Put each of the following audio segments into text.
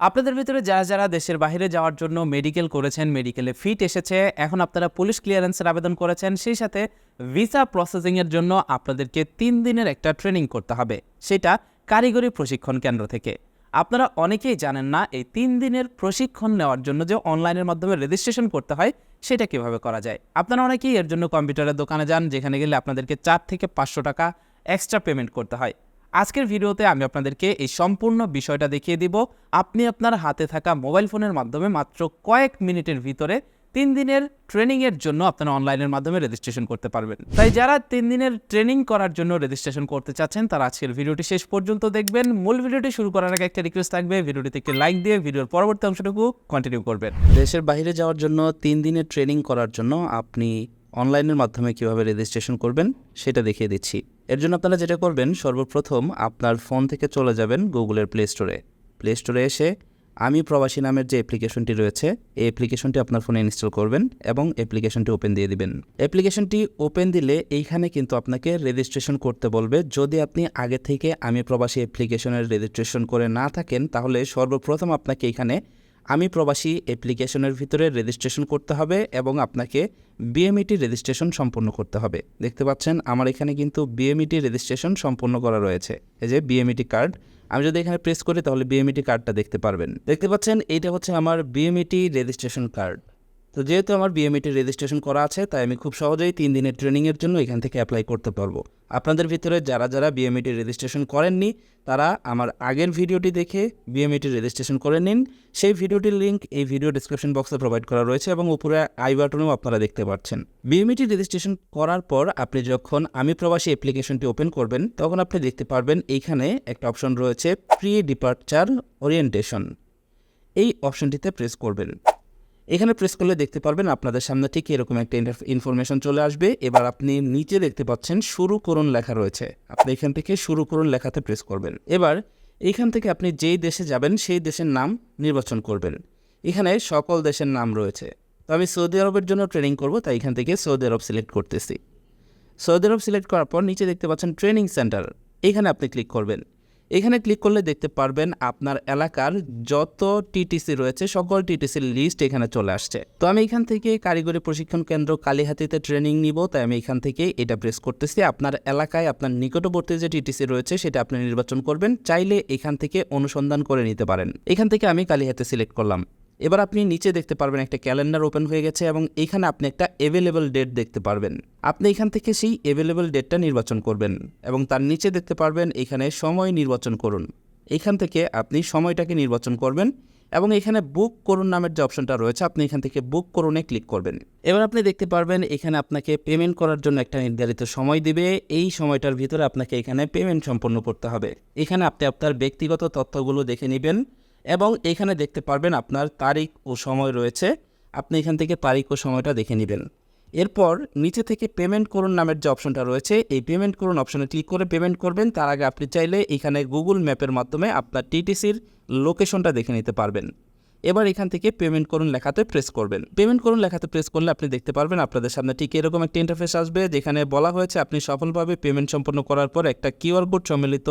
আপনাদের ভিতরে যারা যারা দেশের বাইরে যাওয়ার জন্য মেডিকেল করেছেন মেডিকেলে ফিট এসেছে, এখন আপনারা পুলিশ ক্লিয়ারেন্সের আবেদন করেছেন, সেই সাথে ভিসা প্রসেসিংয়ের জন্য আপনাদেরকে তিন দিনের একটা ট্রেনিং করতে হবে। সেটা কারিগরি প্রশিক্ষণ কেন্দ্র থেকে। আপনারা অনেকেই জানেন না এই তিন দিনের প্রশিক্ষণ নেওয়ার জন্য যে অনলাইনের মাধ্যমে রেজিস্ট্রেশন করতে হয়, সেটা কীভাবে করা যায়? আপনারা অনেকেই এর জন্য কম্পিউটারের দোকানে যান, যেখানে গেলে আপনাদেরকে চার থেকে পাঁচশো টাকা এক্সট্রা পেমেন্ট করতে হয়। আজকের ভিডিওতে আমি আপনাদেরকে এই সম্পূর্ণ বিষয়টা দেখিয়ে দিব। আপনি আপনার হাতে থাকা মোবাইল ফোনের মাধ্যমে মাত্র কয়েক মিনিটের ভিতরে তিন দিনের ট্রেনিংয়ের জন্য আপনারা অনলাইনের মাধ্যমে রেজিস্ট্রেশন করতে পারবেন। তাই যারা তিন দিনের ট্রেনিং করার জন্য রেজিস্ট্রেশন করতে চাচ্ছেন, তারা আজকের ভিডিওটি শেষ পর্যন্ত দেখবেন। মূল ভিডিওটি শুরু করার আগে একটা রিকোয়েস্ট থাকবে, ভিডিওটিতে একটি লাইক দিয়ে ভিডিওর পরবর্তী অংশটুকু কন্টিনিউ করবেন। দেশের বাইরে যাওয়ার জন্য তিন দিনের ট্রেনিং করার জন্য আপনি অনলাইনের মাধ্যমে কীভাবে রেজিস্ট্রেশন করবেন, সেটা দেখিয়ে দিচ্ছি। এর জন্য আপনারা যেটা করবেন, সর্বপ্রথম আপনার ফোন থেকে চলে যাবেন গুগলের প্লে স্টোরে প্লে স্টোরে এসে আমি প্রবাসী নামের যে অ্যাপ্লিকেশনটি রয়েছে, এই অ্যাপ্লিকেশনটি আপনার ফোনে ইনস্টল করবেন এবং অ্যাপ্লিকেশনটি ওপেন দিয়ে দিবেন। অ্যাপ্লিকেশনটি ওপেন দিলে এইখানে কিন্তু আপনাকে রেজিস্ট্রেশন করতে বলবে। যদি আপনি আগে থেকে আমি প্রবাসী অ্যাপ্লিকেশনের রেজিস্ট্রেশন করে না থাকেন, তাহলে সর্বপ্রথম আপনাকে এখানে আমি প্রবাসী অ্যাপ্লিকেশনের ভিতরে রেজিস্ট্রেশন করতে হবে এবং আপনাকে বিএমইটি রেজিস্ট্রেশন সম্পন্ন করতে হবে। দেখতে পাচ্ছেন, আমার এখানে কিন্তু বিএমইটি রেজিস্ট্রেশন সম্পন্ন করা রয়েছে। এই যে বিএমইটি কার্ড আমি যদি এখানে প্রেস করি তাহলে বিএমইটি কার্ডটা দেখতে পারবেন। দেখতে পাচ্ছেন, এইটা হচ্ছে আমার বিএমইটি রেজিস্ট্রেশন কার্ড তো যেহেতু আমার বিএমইটি রেজিস্ট্রেশন করা আছে, তাই আমি খুব সহজেই তিন দিনের ট্রেনিংয়ের জন্য এখান থেকে অ্যাপ্লাই করতে পারব। আপনাদের ভিতরে যারা যারা বিএমইটি রেজিস্ট্রেশন করেননি, তারা আমার আগের ভিডিওটি দেখে বিএমইটি রেজিস্ট্রেশন করে নিন। সেই ভিডিওটির লিঙ্ক এই ভিডিও ডিসক্রিপশন বক্সে প্রোভাইড করা রয়েছে এবং উপরে আই বাটনেও আপনারা দেখতে পাচ্ছেন। বিএমইটি রেজিস্ট্রেশন করার পর আপনি যখন আমি প্রবাসী অ্যাপ্লিকেশনটি ওপেন করবেন, তখন আপনি দেখতে পারবেন এইখানে একটা অপশন রয়েছে প্রি ডিপার্চার ওরিয়েন্টেশন এই অপশনটিতে প্রেস করবেন। এখানে প্রেস করলে দেখতে পারবেন আপনাদের সামনে ঠিক এরকম একটা ইনফরমেশন চলে আসবে। এবার আপনি নিচে দেখতে পাচ্ছেন শুরু করুন লেখা রয়েছে। আপনি এখান থেকে শুরু করুন লেখাতে প্রেস করবেন। এবার এইখান থেকে আপনি যেই দেশে যাবেন সেই দেশের নাম নির্বাচন করবেন। এখানে সকল দেশের নাম রয়েছে। তো আমি সৌদি আরবের জন্য ট্রেনিং করব, তাই এখান থেকে সৌদি আরব সিলেক্ট করতেছি। সৌদি আরব সিলেক্ট করার পর নিচে দেখতে পাচ্ছেন ট্রেনিং সেন্টার এখানে আপনি ক্লিক করবেন। এখানে ক্লিক করলে দেখতে পারবেন আপনার এলাকার যত টিটিসি রয়েছে, সকল টিটিসির লিস্ট এখানে চলে আসছে। তো আমি এখান থেকে কারিগরি প্রশিক্ষণ কেন্দ্র কালীহাতিতে ট্রেনিং নিব, তাই আমি এখান থেকে এটা প্রেস করতেছি। আপনার এলাকায় আপনার নিকটবর্তী যে টিটিসি রয়েছে, সেটা আপনি নির্বাচন করবেন, চাইলে এখান থেকে অনুসন্ধান করে নিতে পারেন। এখান থেকে আমি কালীহাতে সিলেক্ট করলাম। এবার আপনি নিচে দেখতে পারবেন একটা ক্যালেন্ডার ওপেন হয়ে গেছে এবং এখানে আপনি একটা অ্যাভেলেবল ডেট দেখতে পারবেন। আপনি এখান থেকে সেই অ্যাভেলেবল ডেটটা নির্বাচন করবেন এবং তার নিচে দেখতে পারবেন এখানে সময় নির্বাচন করুন। এখান থেকে আপনি সময়টাকে নির্বাচন করবেন এবং এখানে বুক করুন নামের যে অপশনটা রয়েছে, আপনি এখান থেকে বুক করুনে ক্লিক করবেন। এবার আপনি দেখতে পারবেন এখানে আপনাকে পেমেন্ট করার জন্য একটা নির্ধারিত সময় দিবে। এই সময়টার ভিতরে আপনাকে এখানে পেমেন্ট সম্পন্ন করতে হবে। এখানে আপনি আপনার ব্যক্তিগত তথ্যগুলো দেখে নেবেন। এবং এখানে দেখতে পারবেন আপনার তারিখ ও সময় রয়েছে। আপনি এখান থেকে তারিখ ও সময়টা দেখে নেবেন। এরপর নিচে থেকে পেমেন্ট করুন নামের যে অপশনটা রয়েছে, এই পেমেন্ট করুন অপশনে ক্লিক করে পেমেন্ট করবেন। তার আগে আপনি চাইলে এখানে গুগল ম্যাপের মাধ্যমে আপনার টিটিসির লোকেশনটা দেখে নিতে পারবেন। এবার এখান থেকে পেমেন্ট করুন লেখাতে প্রেস করবেন। পেমেন্ট করুন লেখাতে প্রেস করলে আপনি দেখতে পারবেন আপনাদের সামনে ঠিক এরকম একটা ইন্টারফেস আসবে, যেখানে বলা হয়েছে আপনি সফলভাবে পেমেন্ট সম্পন্ন করার পর একটা কিউআর কোড সম্মিলিত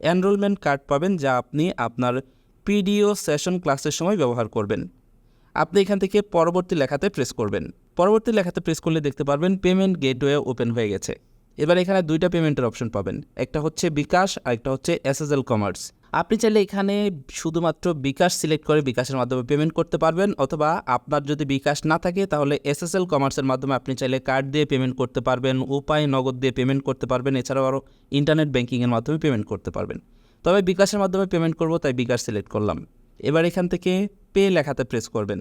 এনরোলমেন্ট কার্ড পাবেন, যা আপনি আপনার পিডিও সেশন ক্লাসের সময় ব্যবহার করবেন। আপনি এখান থেকে পরবর্তী লেখাতে প্রেস করবেন। পরবর্তী লেখাতে প্রেস করলে দেখতে পারবেন পেমেন্ট গেটওয়ে ওপেন হয়ে গেছে। এবার এখানে দুইটা পেমেন্টের অপশন পাবেন। একটা হচ্ছে বিকাশ আর একটা হচ্ছে এসএসএল কমার্স আপনি চাইলে এখানে শুধুমাত্র বিকাশ সিলেক্ট করে বিকাশের মাধ্যমে পেমেন্ট করতে পারবেন, অথবা আপনার যদি বিকাশ না থাকে, তাহলে এসএসএল কমার্সের মাধ্যমে আপনি চাইলে কার্ড দিয়ে পেমেন্ট করতে পারবেন, উপায়, নগদ দিয়ে পেমেন্ট করতে পারবেন, এছাড়াও আরও ইন্টারনেট ব্যাঙ্কিংয়ের মাধ্যমে পেমেন্ট করতে পারবেন। তবে বিকাশের মাধ্যমে পেমেন্ট করব, তাই বিকাশ সিলেক্ট করলাম। এবার এখান থেকে পে লেখাতে প্রেস করবেন।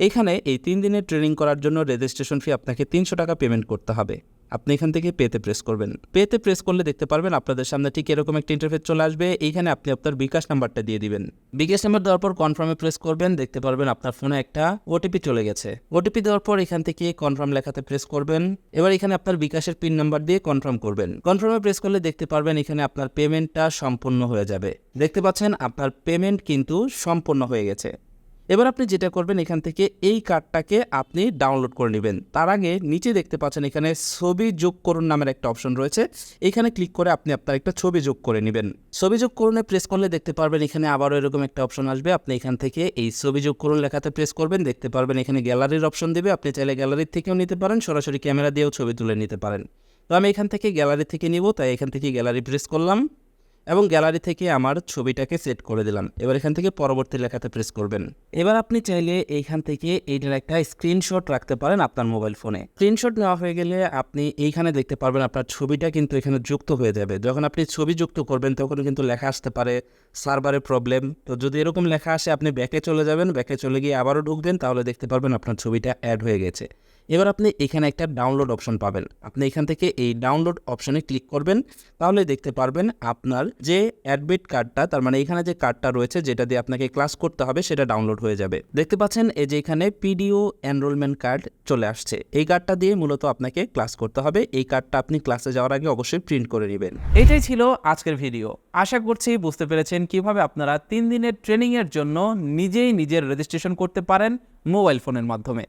এখানে এই তিন দিনের ট্রেনিং করার জন্য রেজিস্ট্রেশন ফি আপনাকে তিনশো টাকা পেমেন্ট করতে হবে। আপনি এখান থেকে পেতে প্রেস করবেন। পেতে প্রেস করলে দেখতে পারবেন আপনাদের সামনে ঠিক এরকম একটা ইন্টারফেস চলে আসবে। এইখানে আপনি আপনার বিকাশ নাম্বারটা দিয়ে দিবেন। বিকাশ নাম্বার দেওয়ার পর কনফার্মে প্রেস করবেন। দেখতে পারবেন আপনার ফোনে একটা ওটিপি চলে গেছে। ওটিপি দেওয়ার পর এখান থেকে কনফার্ম লেখাতে প্রেস করবেন। এবার এখানে আপনার বিকাশের পিন নাম্বার দিয়ে কনফার্ম করবেন। কনফার্মে প্রেস করলে দেখতে পারবেন এখানে আপনার পেমেন্টটা সম্পূর্ণ হয়ে যাবে। দেখতে পাচ্ছেন আপনার পেমেন্ট কিন্তু সম্পূর্ণ হয়ে গেছে। এবার আপনি যেটা করবেন এখান থেকে এই কার্ডটাকে আপনি ডাউনলোড করে নেবেন। তার আগে নিচে দেখতে পাচ্ছেন এখানে ছবি যোগ করুন নামের একটা অপশন রয়েছে। এখানে ক্লিক করে আপনি আপনার একটা ছবি যোগ করে নেবেন। ছবি যোগ করুনে প্রেস করলে দেখতে পারবেন এখানে আবারও এরকম একটা অপশন আসবে। আপনি এখান থেকে এই ছবি যোগ করুন লেখাতে প্রেস করবেন। দেখতে পারবেন এখানে গ্যালারির অপশন দেবে। আপনি চাইলে গ্যালারির থেকেও নিতে পারেন। সরাসরি ক্যামেরা দিয়েও ছবি তুলে নিতে পারেন। তো আমি এখান থেকে গ্যালারি থেকে নিব। তাই এখান থেকে গ্যালারি প্রেস করলাম। এবং গ্যালারি থেকে আমার ছবিটাকে সেট করে দিলাম। এবার এখান থেকে পরবর্তী লেখাতে প্রেস করবেন। এবার আপনি চাইলে এইখান থেকে এইটার একটা স্ক্রিনশট রাখতে পারেন আপনার মোবাইল ফোনে স্ক্রিনশট নেওয়া হয়ে গেলে আপনি এইখানে দেখতে পারবেন আপনার ছবিটা কিন্তু এখানে যুক্ত হয়ে যাবে। যখন আপনি ছবি যুক্ত করবেন তখন কিন্তু লেখা আসতে পারে সার্ভারের প্রবলেম তো যদি এরকম লেখা আসে, আপনি ব্যাকে চলে যাবেন ব্যাকে চলে গিয়ে আবারও ঢুকবেন, তাহলে দেখতে পারবেন আপনার ছবিটা অ্যাড হয়ে গেছে। এবার আপনি এখানে একটা ডাউনলোড অপশন পাবেন। আপনি এখান থেকে এই ডাউনলোড অপশনে ক্লিক করবেন, তাহলে দেখতে পারবেন আপনার যে অ্যাডমিট কার্ডটা তার মানে এখানে যে কার্ডটা রয়েছে, যেটা দিয়ে আপনাকে ক্লাস করতে হবে, সেটা ডাউনলোড হয়ে যাবে। দেখতে পাচ্ছেন এই যে এখানে পিডিও এনরোলমেন্ট কার্ড চলে আসছে। এই কার্ডটা দিয়ে মূলত আপনাকে ক্লাস করতে হবে। এই কার্ডটা আপনি ক্লাসে যাওয়ার আগে অবশ্যই প্রিন্ট করে নেবেন। এটাই ছিল আজকের ভিডিও আশা করছি বুঝতে পেরেছেন কীভাবে আপনারা তিন দিনের ট্রেনিংয়ের জন্য নিজেই নিজের রেজিস্ট্রেশন করতে পারেন মোবাইল ফোনের মাধ্যমে।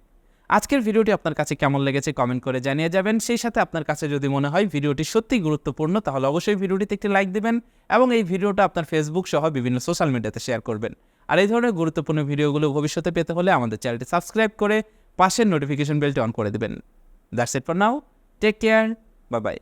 আজকের ভিডিওটি আপনার কাছে কেমন লেগেছে কমেন্ট করে জানিয়ে যাবেন। সেই সাথে আপনার কাছে যদি মনে হয় ভিডিওটি সত্যি গুরুত্বপূর্ণ, তাহলে অবশ্যই ভিডিওটিতে একটি লাইক দেবেন এবং এই ভিডিওটা আপনার ফেসবুক সহ বিভিন্ন সোশ্যাল মিডিয়াতে শেয়ার করবেন। আর এই ধরনের গুরুত্বপূর্ণ ভিডিওগুলো ভবিষ্যতে পেতে হলে আমাদের চ্যানেলটি সাবস্ক্রাইব করে পাশের নোটিফিকেশন বেলটি অন করে দেবেন। That's it for now take care bye bye